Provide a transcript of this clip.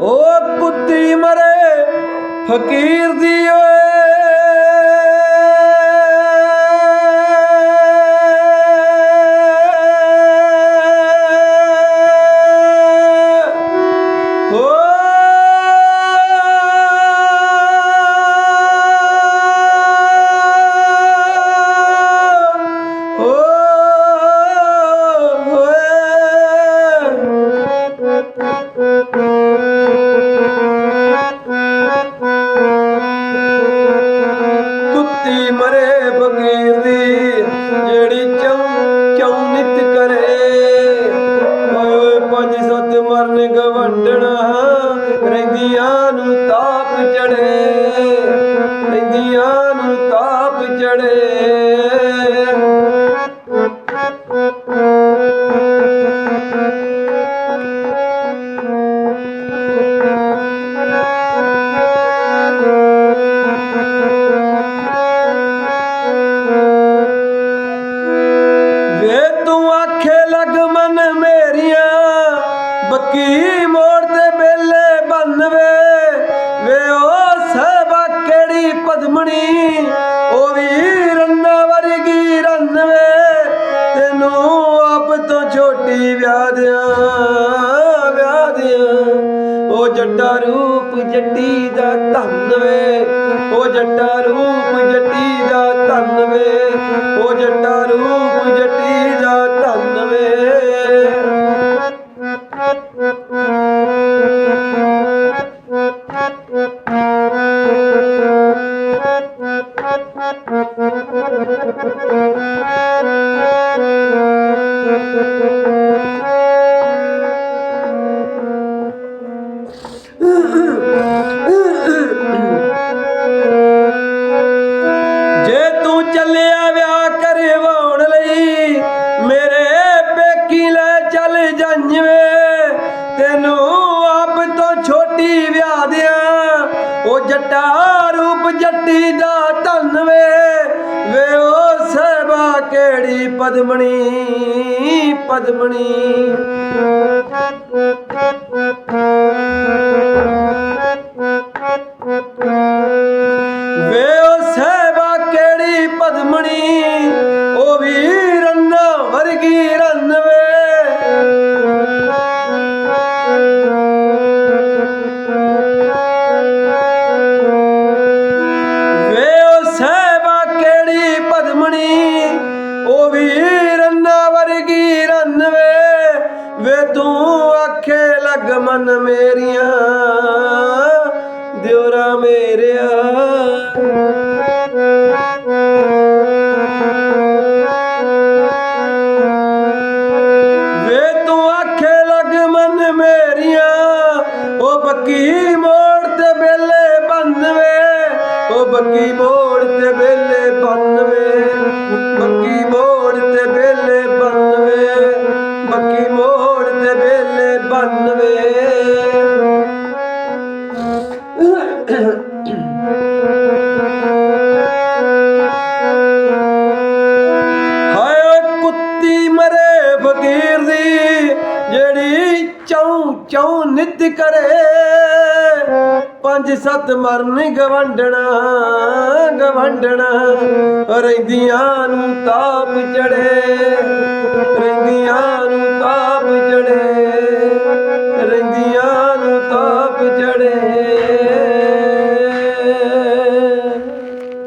ਓ ਕੁੱਤੀ ਮਰੇ ਫਕੀਰ ਦੀ ਓਏ। ਰਹਿੰਦੀਆਂ ਨੂੰ ਤਾਪ ਚੜੇ ਰਹਿੰਦੀਆਂ ਨੂੰ ਤਾਪ ਚੜੇ। ਵੇ ਤੋਂ ਛੋਟੀ ਵਿਆਹ ਦਿਆਂ ਵਿਆਹ ਦਿਆਂ। ਓ ਜੱਟਾ ਰੂਪ ਜੱਟੀ ਦਾ ਧੰਨ ਵੇ। ਓ ਜੱਟਾ ਰੂਪ ਜੱਟੀ ਦਾ ਧੰਨ ਵੇ। ਓ ਜੱਟਾ ਰੂਪ ਜੱਟੀ ਦਾ ਰੂਪ ਜੱਟੀ ਦਾ ਧੰਨ ਵੇ ਵੇ ਉਹ ਸਹਿਬਾ ਕਿਹੜੀ ਪਦਮਣੀ ਪਦਮਣੀ? ਵੇ ਉਹ ਸਹਿਬਾ ਕਿਹੜੀ ਪਦਮਣੀ, ਉਹ ਵੀ ਵੇ ਤੂੰ ਆਖੇ ਲਗ ਮਨ ਮੇਰੀਆਂ ਦਿਉਰਾ ਮੇਰਿਆ। ਵੇ ਤੂੰ ਆਖੇ ਲਗ ਮਨ ਮੇਰੀਆਂ, ਉਹ ਬੱਕੀ ਮੋੜ ਤੇ ਬੇਲੇ ਬੰਨਵੇ, ਉਹ ਬੱਕੀ ਮੋੜ ਤੇ ਬੇਲੇ ਬੰਨਵੇ, ਬੱਕੀ ਮੋੜ ਚੌ ਚੌ ਨਿਤ ਕਰੇ। ਪੰਜ ਸੱਤ ਮਰਨ ਗਵੰਡਣਾ ਗਵੰਡਣਾ। ਰਹਿੰਦੀਆਂ ਨੂੰ ਤਾਪ ਚੜੇ ਰਹਿੰਦੀਆਂ ਨੂੰ ਤਾਪ ਚੜੇ ਰਹਿੰਦੀਆਂ ਨੂੰ ਤਾਪ ਚੜੇ